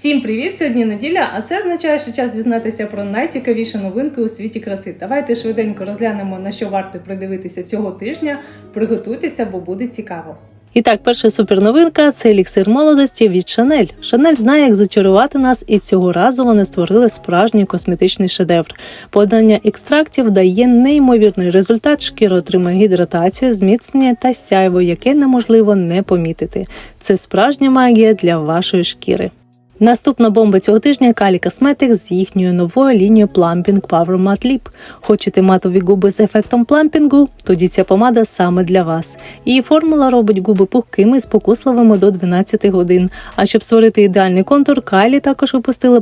Всім привіт! Сьогодні неділя, а це означає, що час дізнатися про найцікавіші новинки у світі краси. Давайте швиденько розглянемо на що варто придивитися цього тижня. Приготуйтеся, бо буде цікаво. І так, перша суперновинка це еліксир молодості від Шанель. Шанель знає, як зачарувати нас, і цього разу вони створили справжній косметичний шедевр. Поєднання екстрактів дає неймовірний результат. Шкіра отримує гідратацію, зміцнення та сяйво, яке неможливо не помітити. Це справжня магія для вашої шкіри. Наступна бомба цього тижня Kali Cosmetics з їхньою новою лінією Plumping Power Matte Lip. Хочете матові губи з ефектом плампінгу? Тоді ця помада саме для вас. Її формула робить губи пухкими спокусливими до 12 годин. А щоб створити ідеальний контур, Кайлі також випустили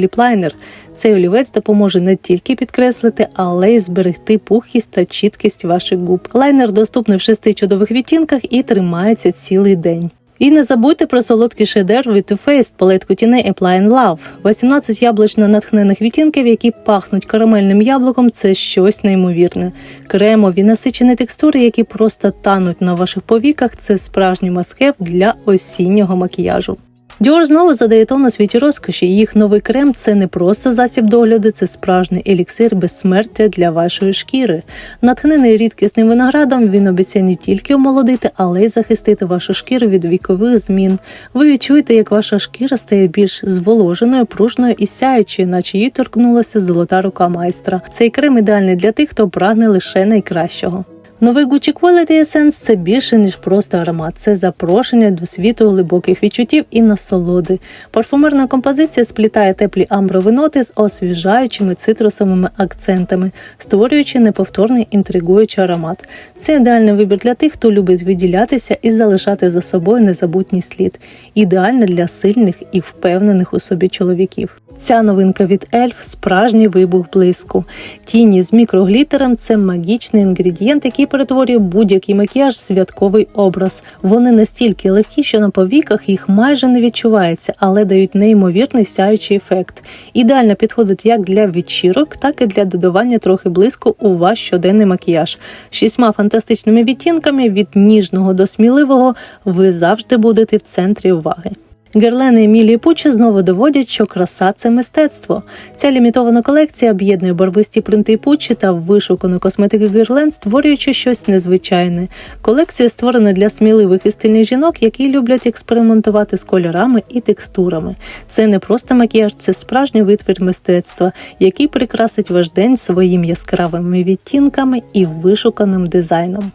Lip Liner. Цей олівець допоможе не тільки підкреслити, але й зберегти пухкість та чіткість ваших губ. Лайнер доступний в шести чудових відтінках і тримається цілий день. І не забудьте про солодкий шедевр від Too Faced палетку тіней Apply and Love. 18 яблучно натхнених відтінків, які пахнуть карамельним яблуком, це щось неймовірне. Кремові насичені текстури, які просто тануть на ваших повіках, це справжній маскеп для осіннього макіяжу. Dior знову задає тон у світі розкоші. Їх новий крем це не просто засіб догляду, це справжній еліксир безсмертя для вашої шкіри. Натхнений рідкісним виноградом, він обіцяє не тільки омолодити, але й захистити вашу шкіру від вікових змін. Ви відчуєте, як ваша шкіра стає більш зволоженою, пружною і сяючою, наче їй торкнулася золота рука майстра. Цей крем ідеальний для тих, хто прагне лише найкращого. Новий Gucci Quality Essence – це більше ніж просто аромат. Це запрошення до світу глибоких відчуттів і насолоди. Парфумерна композиція сплітає теплі амброві ноти з освіжаючими цитрусовими акцентами, створюючи неповторний інтригуючий аромат. Це ідеальний вибір для тих, хто любить виділятися і залишати за собою незабутній слід. Ідеально для сильних і впевнених у собі чоловіків. Ця новинка від Elf – справжній вибух блиску. Тіні з мікроглітером це магічний інгредієнт, який перетворює будь-який макіяж святковий образ. Вони настільки легкі, що на повіках їх майже не відчувається, але дають неймовірний сяючий ефект. Ідеально підходить як для вечірок, так і для додавання трохи блиску у ваш щоденний макіяж. Шістьма фантастичними відтінками від ніжного до сміливого ви завжди будете в центрі уваги. Герлени Емілії Пучі знову доводять, що краса це мистецтво. Ця лімітована колекція об'єднує барвисті принти Пучі та вишукану косметику Герлен, створюючи щось незвичайне. Колекція створена для сміливих і стильних жінок, які люблять експериментувати з кольорами і текстурами. Це не просто макіяж, це справжній витвір мистецтва, який прикрасить ваш день своїм яскравими відтінками і вишуканим дизайном.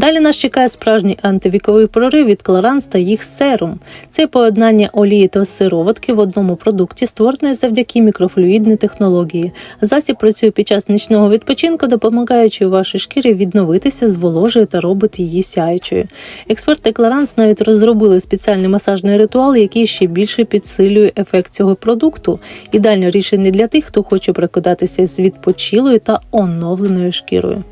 Далі нас чекає справжній антивіковий прорив від Clarins та їх серум. Це поєднання олії та сироватки в одному продукті, створене завдяки мікрофлюїдній технології. Засіб працює під час нічного відпочинку, допомагаючи вашій шкірі відновитися, зволожує та робить її сяючою. Експерти Clarins навіть розробили спеціальний масажний ритуал, який ще більше підсилює ефект цього продукту. Ідеальне рішення для тих, хто хоче прокидатися з відпочилою та оновленою шкірою.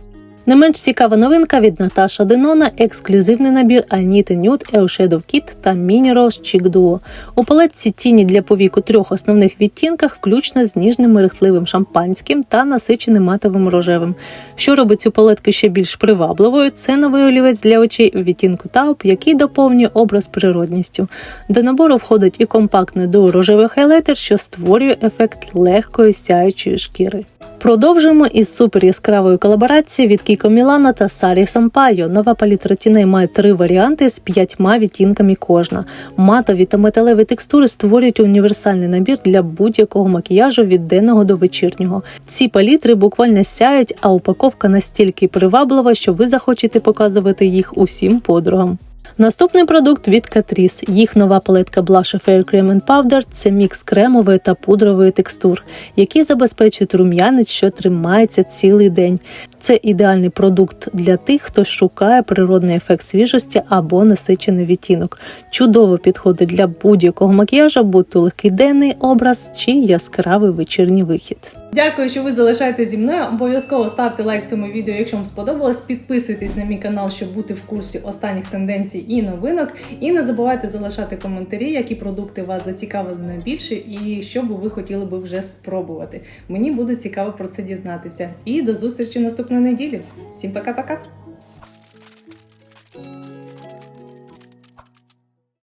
Не менш цікава новинка від Наташа Денона, ексклюзивний набір Anita Nude Eyeshadow Kit та Mini Rose Cheek Duo. У палетці тіні для повік у трьох основних відтінках, включно з ніжним мерехтливим шампанським та насиченим матовим рожевим. Що робить цю палетку ще більш привабливою, це новий олівець для очей у відтінку тауп, який доповнює образ природністю. До набору входить і компактний дуо рожевий хайлайтер, що створює ефект легкої сяючої шкіри. Продовжуємо із супер яскравої колаборації від Кіко Мілана та Сарі Сампайо. Нова палітра тіней має три варіанти з п'ятьма відтінками кожна. Матові та металеві текстури створюють універсальний набір для будь-якого макіяжу від денного до вечірнього. Ці палітри буквально сяють, а упаковка настільки приваблива, що ви захочете показувати їх усім подругам. Наступний продукт від Catrice. Їх нова палетка Blush Fair Cream and Powder – це мікс кремової та пудрової текстур, який забезпечує рум'янець, що тримається цілий день. Це ідеальний продукт для тих, хто шукає природний ефект свіжості або насичений відтінок. Чудово підходить для будь-якого макіяжу, будь то легкий денний образ чи яскравий вечірній вихід. Дякую, що ви залишаєтесь зі мною. Обов'язково ставте лайк цьому відео, якщо вам сподобалось. Підписуйтесь на мій канал, щоб бути в курсі останніх тенденцій і новинок. І не забувайте залишати коментарі, які продукти вас зацікавили найбільше, і що би ви хотіли би вже спробувати. Мені буде цікаво про це дізнатися. І до зустрічі наступної неділі. Всім пока-пока!